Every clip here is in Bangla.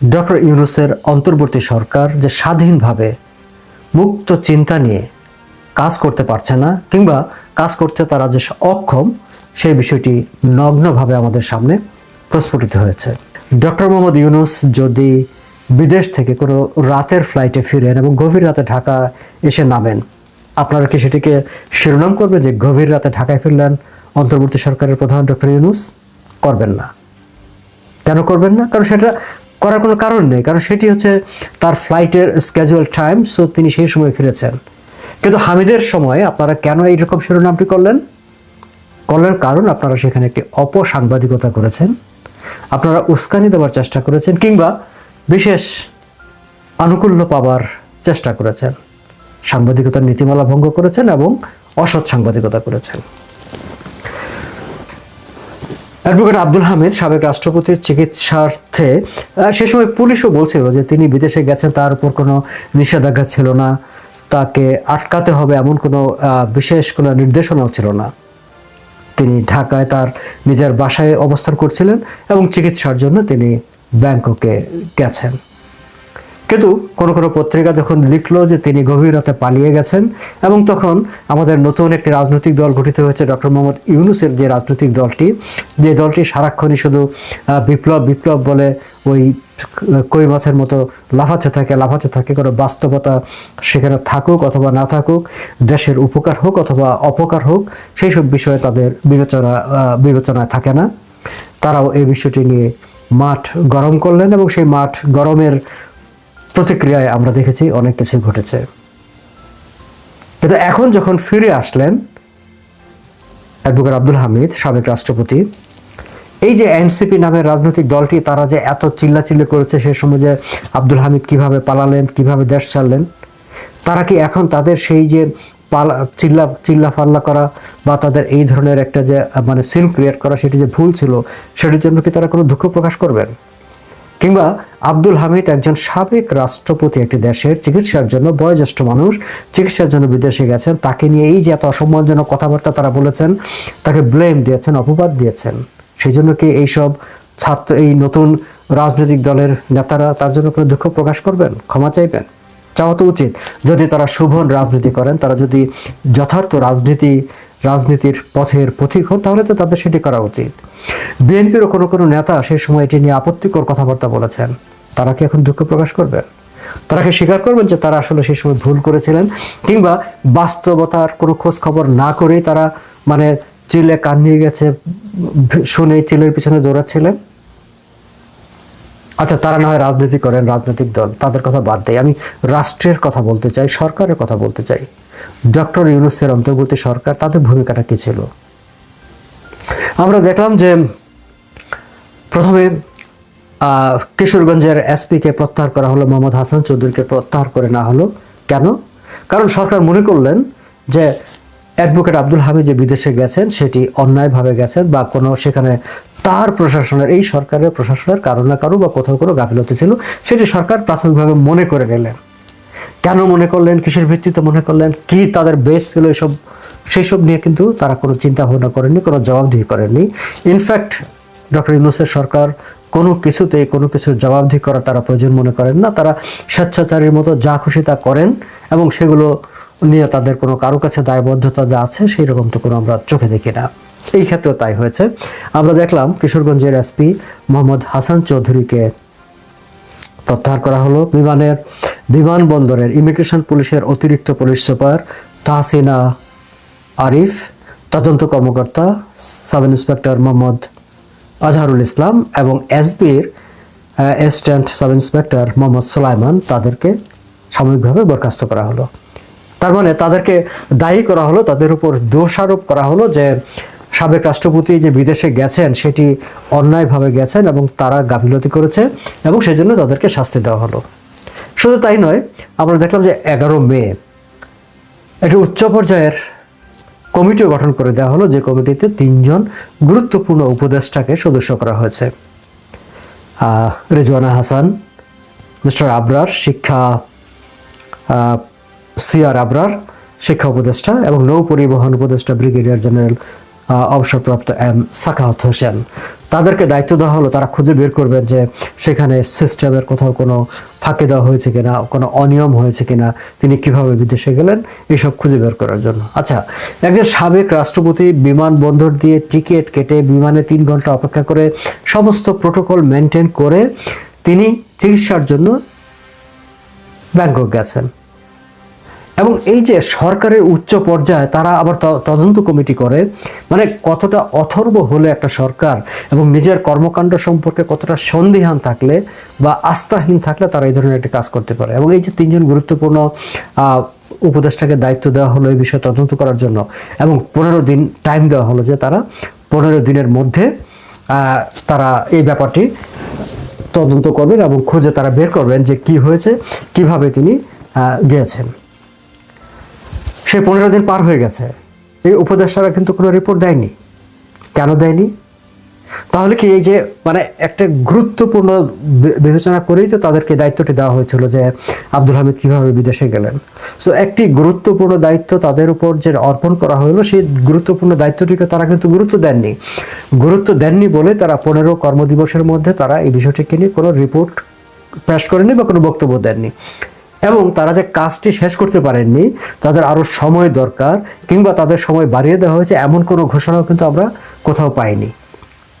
ডক্টর ইউনুসের অন্তর্বর্তী সরকার যে স্বাধীনভাবে মুক্ত চিন্তা নিয়ে কাজ করতে পারছে না, কিংবা কাজ করতে তারা যে অক্ষম, সেই বিষয়টি নগ্নভাবে আমাদের সামনে প্রস্ফুটিত হয়েছে। ডক্টর মোহাম্মদ ইউনুস যদি বিদেশ থেকে কোনো রাতের ফ্লাইটে ফিরেন এবং গভীর রাতে ঢাকা এসে নামেন, আপনারা কি সেটিকে শিরোনাম করবেন যে গভীর রাতে ঢাকায় ফিরলেন অন্তর্বর্তী সরকারের প্রধান ডক্টর ইউনুস? করবেন না। কেন করবেন না? কারণ সেটা করার কোনো কারণ নেই, কারণ সেটি হচ্ছে তার ফ্লাইটের স্ক্যাজুয়াল টাইম সো তিনি সেই সময় ফিরেছেন। কিন্তু হামিদের সময় আপনারা কেন এইরকম শিরোনামটি করলেন? করলেন কারণ আপনারা সেখানে একটি অপসাংবাদিকতা করেছেন। আপনারা উস্কানি দেওয়ার চেষ্টা করেছেন, কিংবা বিশেষ আনুকূল্য পাবার চেষ্টা করেছেন। সাংবাদিকতার নীতিমালা ভঙ্গ করেছেন এবং অসৎ সাংবাদিকতা করেছেন। অ্যাডভোকেট আব্দুল হামিদ সাবেক রাষ্ট্রপতির চিকিৎসার্থে সে সময় পুলিশও বলছিল যে তিনি বিদেশে গেছেন, তার উপর কোনো নিষেধাজ্ঞা ছিল না, তাকে আটকাতে হবে এমন কোনো বিশেষ কোনো নির্দেশনাও ছিল না। তিনি ঢাকায় তার নিজের বাসায় অবস্থান করছিলেন এবং চিকিৎসার জন্য তিনি ব্যাংককে গেছেন। কিন্তু কোনো কোনো পত্রিকা যখন লিখলো যে তিনি গভীর রাতে পালিয়ে গেছেন এবং তখন আমাদের নতুন একটি রাজনৈতিক দল গঠিত হয়েছে ডক্টর মোহাম্মদ ইউনুসের যে রাজনৈতিক দলটি, যে দলটি সারাক্ষণই শুধু বিপ্লব বিপ্লব বলে ওই কই মাছের মতো লাফাতে থাকে লাফাতে থাকে, কোনো বাস্তবতা সেখানে থাকুক অথবা না থাকুক, দেশের উপকার হোক অথবা অপকার হোক, সেই সব বিষয়ে তাদের বিবেচনা বিবেচনায় থাকে না। তারাও এই বিষয়টি নিয়ে মাঠ গরম করলেন এবং সেই মাঠ গরমের প্রতিক্রিয়ায় আমরা দেখেছি অনেক কিছু ঘটেছে। কিন্তু এখন যখন ফিরে আসলেন, অ্যাডভোকেট আব্দুল হামিদ, সাবেক রাষ্ট্রপতি, এই যে এনসিপি নামের রাজনৈতিক দলটি, তারা যে এত চিল্লাচিল্লি করেছে সে সময় যে আব্দুল হামিদ কীভাবে পালালেন, কীভাবে দেশ ছাড়লেন, তারা কি এখন তাদের সেই যে পালা, চিল্লা চিল্লা ফাল্লা করা বা তাদের এই ধরনের একটা যে মানে সিন ক্রিয়েট করা, সেটি যে ভুল ছিল, সেটির জন্য কি তারা কোনো দুঃখ প্রকাশ করবেন? কিংবা আব্দুল হামিদ একজন সাবেক রাষ্ট্রপতি একটি দেশের চিকিৎসার জন্য বয়োজ্যেষ্ঠ মানুষ চিকিৎসার জন্য বিদেশে গেছেন, তাকে নিয়ে এই যে এত অসম্মানজনক কথাবার্তা তারা বলেছেন, তাকে ব্লেম দিয়েছেন, অপবাদ দিয়েছেন, সেই জন্য কি এইসব ছাত্র, এই নতুন রাজনৈতিক দলের নেতারা তার জন্য কোনো দুঃখ প্রকাশ করবেন, ক্ষমা চাইবেন? চাওয়া তো উচিত। যদি তারা শুভন রাজনীতি করেন, তারা যদি যথার্থ রাজনীতি রাজনীতির পথের পথিক হন, তাহলে তো তাদের সেটি করা উচিত। বিএনপিরও কোনো কোনো নেতা সেই সময় এটি নিয়ে আপত্তিকর কথাবার্তা বলেছেন। তারা কি এখন দুঃখ প্রকাশ করবেন? তারা কি স্বীকার করবেন যে তারা আসলে সেই সময় ভুল করেছিলেন? কিংবা বাস্তবতার কোনো খোঁজ খবর না করেই তারা মানে চিলে কান নিয়ে গেছে শুনে চিলের পিছনে দৌড়াচ্ছিলেন? আচ্ছা তারা না হয় রাজনীতি করেন, রাজনৈতিক দল, তাদের কথা বাদ দেয় আমি রাষ্ট্রের কথা বলতে চাই, সরকারের কথা বলতে চাই। ডক্টর ইউনুসের অন্তর্বর্তী সরকার, তাদের ভূমিকাটা কি ছিল? আমরা দেখলাম যে প্রথমে কিশোরগঞ্জের এসপিকে প্রত্যাহার করা হলো, মোহাম্মদ হাসান চৌধুরীকে প্রত্যাহার করে না হলো। কেন? কারণ সরকার মনে করলেন যে অ্যাডভোকেট আব্দুল হামিদ যে বিদেশে গেছেন, সেটি অন্যায়ভাবে গেছেন বা কোনো সেখানে তার প্রশাসনের, এই সরকারের প্রশাসনের কারও না কারও বা কোথাও কোনো গাফিলতি ছিল, সেটি সরকার প্রাথমিকভাবে মনে করে নিলেন। কেন মনে করলেন? কিসের ভিত্তিতে মনে করলেন? কি তাদের বেস ছিল এসব? সেই সব নিয়ে কিন্তু তারা কোনো চিন্তা ভাবনা করেননি, কোনো জবাবদিহি করেননি। ইনফ্যাক্ট ডক্টর ইউনুসের সরকার কোনো কিছুতে কোনো কিছুর জবাবদিহি করা তারা প্রয়োজন মনে করেন না। তারা স্বেচ্ছাচারীর মতো যা খুশি তা করেন এবং সেগুলো নিয়ে তাদের কোনো কারও কাছে দায়বদ্ধতা যা আছে সেই রকম তো কোনো আমরা চোখে দেখি না। এই ক্ষেত্রেও তাই হয়েছে। আমরা দেখলাম কিশোরগঞ্জের এসপি মোহাম্মদ হাসান চৌধুরীকে প্রত্যাহার করা হলো। বিমানের, বিমানবন্দরের ইমিগ্রেশন পুলিশের অতিরিক্ত পুলিশ সুপার তাহসিনা আরিফ, তদন্ত কর্মকর্তা সাব ইন্সপেক্টর মোহাম্মদ আজহারুল ইসলাম এবং এসবির assistant sub inspector Mohammad Sulaiman তাদেরকে সাময়িকভাবে বরখাস্ত করা হলো। তার মানে তাদেরকে দায়ী করা হলো, তাদের উপর দোষারোপ করা হলো যে সাবেক রাষ্ট্রপতি যে বিদেশে গেছেন, সেটি অন্যায়ভাবে গেছেন এবং তারা গাফিলতি করেছে এবং সেজন্য তাদেরকে শাস্তি দেওয়া হলো। শুধু তাই নয়, আমরা দেখলাম যে এগারো মে একটি উচ্চ পর্যায়ের কমিটিও গঠন করে দেওয়া হলো, যে কমিটিতে তিনজন গুরুত্বপূর্ণ উপদেষ্টাকে সদস্য করা হয়েছে। রেজওয়ানা হাসান, মিস্টার আবরার, শিক্ষা সিআর আবরার, শিক্ষা উপদেষ্টা এবং নৌ পরিবহন উপদেষ্টা ব্রিগেডিয়ার জেনারেল অবসরপ্রাপ্ত এম সাখাওয়াত হোসেন। তাদেরকে দায়িত্ব দেওয়া হলো, তারা খুঁজে বের করবেন যে সেখানে সিস্টেমের কোথাও কোনো ফাঁকি দেওয়া হয়েছে কিনা, কোনো অনিয়ম হয়েছে কিনা, তিনি কীভাবে বিদেশে গেলেন, এসব খুঁজে বের করার জন্য। আচ্ছা একজন সাবেক রাষ্ট্রপতি বিমানবন্দর দিয়ে টিকিট কেটে বিমানে তিন ঘণ্টা অপেক্ষা করে সমস্ত প্রোটোকল মেনটেন করে তিনি চিকিৎসার জন্য ব্যাংকক গেছেন। এবং এই যে সরকারের উচ্চ পর্যায়ে তারা আবার তদন্ত কমিটি করে মানে কতটা অথর্ব হলে একটা সরকার এবং নিজের কর্মকাণ্ড সম্পর্কে কতটা সন্দিহান থাকলে বা আস্থাহীন থাকলে তারা এই ধরনের একটি কাজ করতে পারে। এবং এই যে তিনজন গুরুত্বপূর্ণ উপদেষ্টাকে দায়িত্ব দেওয়া হলো এই বিষয়ে তদন্ত করার জন্য এবং পনেরো দিন টাইম দেওয়া হলো যে তারা, পনেরো দিনের মধ্যে তারা এই ব্যাপারটি তদন্ত করবেন এবং খুঁজে তারা বের করবেন যে কি হয়েছে, কীভাবে তিনি গিয়েছেন। সে পনেরো দিন পার হয়ে গেছে। এই উপদেষ্টারা কিন্তু কোনো রিপোর্ট দেয়নি। কেন দেয়নি? তাহলে কি এই যে মানে একটা গুরুত্বপূর্ণ বিবেচনা করেই তো তাদেরকে দায়িত্বটি দেওয়া হয়েছিল যে আব্দুল হামিদ কীভাবে বিদেশে গেলেন। সো একটি গুরুত্বপূর্ণ দায়িত্ব তাদের উপর যে অর্পণ করা হলো, সেই গুরুত্বপূর্ণ দায়িত্বটিকে তারা কিন্তু গুরুত্ব দেননি। গুরুত্ব দেননি বলে তারা পনেরো কর্মদিবসের মধ্যে তারা এই বিষয়টিকে নিয়ে কোনো রিপোর্ট পেশ করেনি বা কোনো বক্তব্য দেননি। এবং তারা যে কাজটি শেষ করতে পারেননি, তাদের আরও সময় দরকার, কিংবা তাদের সময় বাড়িয়ে দেওয়া হয়েছে এমন কোনো ঘোষণাও কিন্তু আমরা কোথাও পাইনি।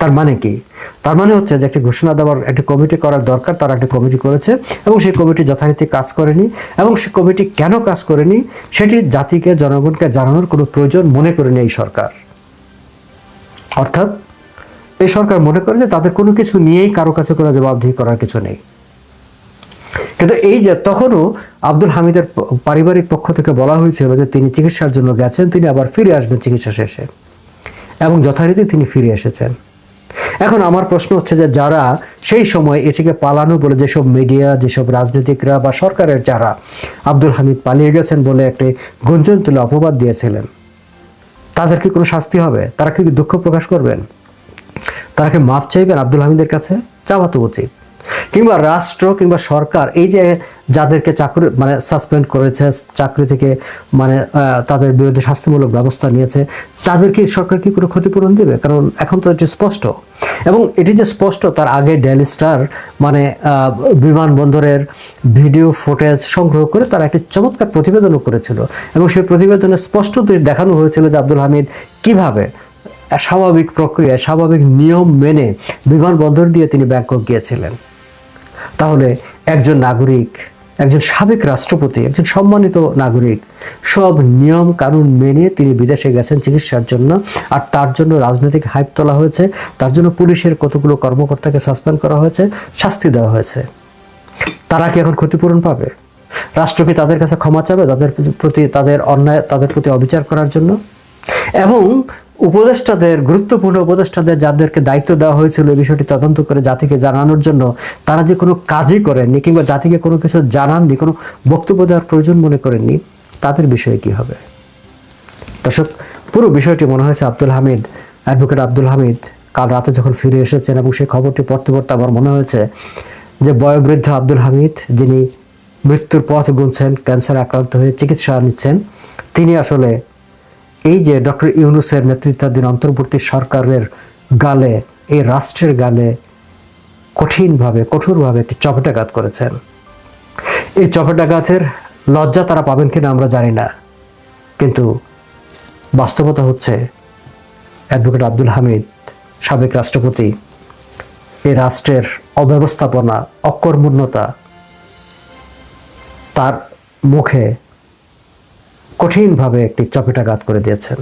তার মানে কি? তার মানে হচ্ছে যে একটি ঘোষণা দেওয়ার, একটি কমিটি করার দরকার, তারা একটি কমিটি করেছে, এবং সেই কমিটি যথারীতি কাজ করেনি, এবং সেই কমিটি কেন কাজ করেনি, সেটি জাতিকে, জনগণকে জানানোর কোনো প্রয়োজন মনে করেনি এই সরকার। অর্থাৎ, এই সরকার মনে করে যে তাদের কোনো কিছু নিয়েই কারও কাছে কোনো জবাবদিহি করার কিছু নেই। কিন্তু এই যে তখনও আব্দুল হামিদের পারিবারিক পক্ষ থেকে বলা হয়েছিল যে তিনি চিকিৎসার জন্য গেছেন, তিনি আবার ফিরে আসবেন চিকিৎসা শেষে। এবং যথারীতি তিনি ফিরে এসেছেন। এখন আমার প্রশ্ন হচ্ছে যে যারা সেই সময় এটিকে পালানো বলে যেসব মিডিয়া, যেসব রাজনীতিকরা বা সরকারের যারা আব্দুল হামিদ পালিয়ে গেছেন বলে একটি গুঞ্জন তুলে অপবাদ দিয়েছিলেন, তাদের কি কোনো শাস্তি হবে? তারা কি দুঃখ প্রকাশ করবেন? তারা কি মাপ চাইবেন আব্দুল হামিদের কাছে? চাওয়া তো উচিত। কিংবা রাষ্ট্র কিংবা সরকার, এই যে যাদেরকে চাকরি মানে সাসপেন্ড করেছে, চাকরি থেকে মানে তাদের বিরুদ্ধে শাস্তিমূলক ব্যবস্থা নিয়েছে তাদেরকে সরকার কি কোনো ক্ষতিপূরণ দেবে? কারণ এখন তো এটি স্পষ্ট। এবং এটি যে স্পষ্ট, তার আগে ডেলি স্টার মানে বিমানবন্দরের ভিডিও ফুটেজ সংগ্রহ করে তারা একটি চমৎকার প্রতিবেদনও করেছিল। এবং সেই প্রতিবেদনে স্পষ্ট দেখানো হয়েছিল যে আব্দুল হামিদ কীভাবে স্বাভাবিক প্রক্রিয়া স্বাভাবিক নিয়ম মেনে বিমানবন্দর দিয়ে তিনি ব্যাংকক গিয়েছিলেন। তাহলে একজন নাগরিক, একজন সাবেক রাষ্ট্রপতি, একজন সম্মানিত নাগরিক, সব নিয়ম কানুন মেনে তিনি বিদেশে গেছেন চিকিৎসার জন্য, আর তার জন্য রাজনৈতিক হাইপ তোলা হয়েছে, তার জন্য পুলিশের কতগুলো কর্মকর্তাকে সাসপেন্ড করা হয়েছে, শাস্তি দেওয়া হয়েছে। তারা কি এখন ক্ষতিপূরণ পাবে? রাষ্ট্র কি তাদের কাছে ক্ষমা চাবে, তাদের প্রতি, তাদের অন্যায়, তাদের প্রতি অবিচার করার জন্য? এবং উপদেষ্টাদের, গুরুত্বপূর্ণ উপদেষ্টাদের যাদেরকে দায়িত্ব দেওয়া হয়েছিল এই বিষয়টি তদন্ত করে জাতিকে জানানোর জন্য, তারা যে কোনো কাজই করেননি কিংবা জাতিকে কোনো কিছু জানাননি, কোনো বক্তব্য দেওয়ার প্রয়োজন মনে করেননি, তাদের বিষয়ে কি হবে? দর্শক, পুরো বিষয়টি মনে হয়েছে আব্দুল হামিদ, অ্যাডভোকেট আব্দুল হামিদ কাল রাতে যখন ফিরে এসেছেন এবং সেই খবরটি পড়তে পড়তে আমার মনে হয়েছে যে বয়োবৃদ্ধ আব্দুল হামিদ, যিনি মৃত্যুর পথ গুনছেন, ক্যান্সার আক্রান্ত হয়ে চিকিৎসা নিচ্ছেন, তিনি আসলে এই যে ডক্টর ইউনুসের নেতৃত্বাধীন অন্তর্বর্তী সরকারের গালে, এই রাষ্ট্রের গালে কঠিনভাবে, কঠোরভাবে একটি চপেটাঘাত করেছেন। এই চপেটাঘাতের লজ্জা তারা পাবেন কিনা আমরা জানি না। কিন্তু বাস্তবতা হচ্ছে, অ্যাডভোকেট আব্দুল হামিদ, সাবেক রাষ্ট্রপতি, এই রাষ্ট্রের অব্যবস্থাপনা, অকর্মণ্যতা তার মুখে কঠিনভাবে একটি চপেটাঘাত করে দিয়েছেন।